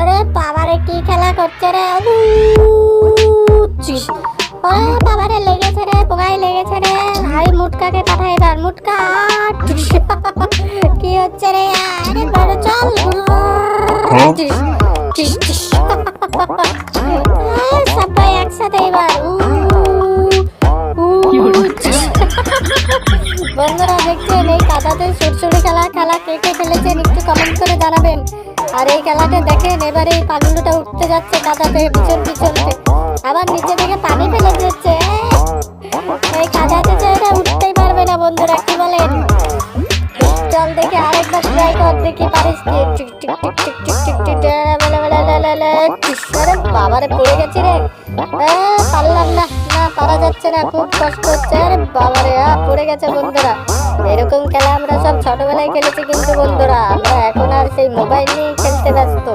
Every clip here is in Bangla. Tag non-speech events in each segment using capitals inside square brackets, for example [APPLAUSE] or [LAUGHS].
আরে বাবারে কি খেলা করছে রে। ওরে বাবারে লেগেছে রে পোকায় লেগেছে রে। ভাই মুটকাকে পাঠাই এবার মুটকা। [LAUGHS] কি হচ্ছে রে? আরে বড় চল। [LAUGHS] এই কাদাতে সুরসুরি খেলা খেলা কে কে খেলেছেন একটু কমেন্ট করে জানাবেন আর এই খেলাটা দেখেন এবারে এই পাগলুটা উঠতে যাচ্ছে কাদাতে পিছন পিছনতে আবার নিচে থেকে পানি ফেলে দিচ্ছে এই কাদাতে যে এটা উঠতেই পারবে না বন্ধুরা কি বলেন চল দেখি আরেকবার ট্রাই কর দেখি পারিস কি বাবারে পড়ে গেছি রে পারলাম না না পারা যাচ্ছে না খুব কষ্ট হচ্ছে আরে বাবারে পড়ে গেছে বন্ধুরা এরকম খেলা আমরা সব ছোটবেলায় খেলেছি কিন্তু বন্ধুরা, আমরা এখন আর সেই মোবাইল নিয়ে খেলতে ব্যস্ত।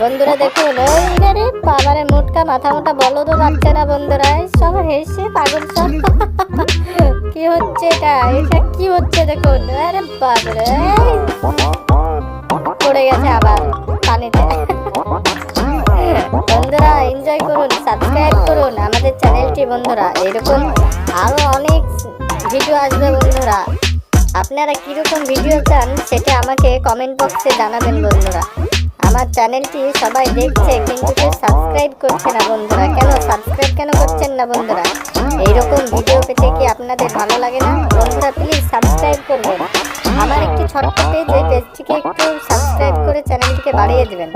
বন্ধুরা দেখুন, ওই রে, বাবারে মুটকা মাথা মোটা বলদও পাচ্ছে না বন্ধুরা সব হেসে পাগল সব। কি হচ্ছে এটা? এটা কি হচ্ছে দেখুন? আরে বাবারে পড়ে গেছে আবার পানিতে। বন্ধুরা এনজয় করুন সাবস্ক্রাইব করুন আমাদের চ্যানেলটি বন্ধুরা, এরকম আরও অনেক ভিডিও আসবে বন্ধুরা। আপনারা কীরকম ভিডিও চান সেটা আমাকে কমেন্ট বক্সে জানাবেন বন্ধুরা। আমার চ্যানেলটি সবাই দেখছে, কিন্তু কেউ সাবস্ক্রাইব করছে না বন্ধুরা। কেন? সাবস্ক্রাইব কেন করছেন না বন্ধুরা? এইরকম ভিডিও পেতে কি আপনাদের ভালো লাগে না? বন্ধুরা প্লিজ সাবস্ক্রাইব করবেন। আমার একটি ছোট্ট পেজ এই পেজটিকে একটু সাবস্ক্রাইব করে চ্যানেলটিকে বাড়িয়ে দেবেন।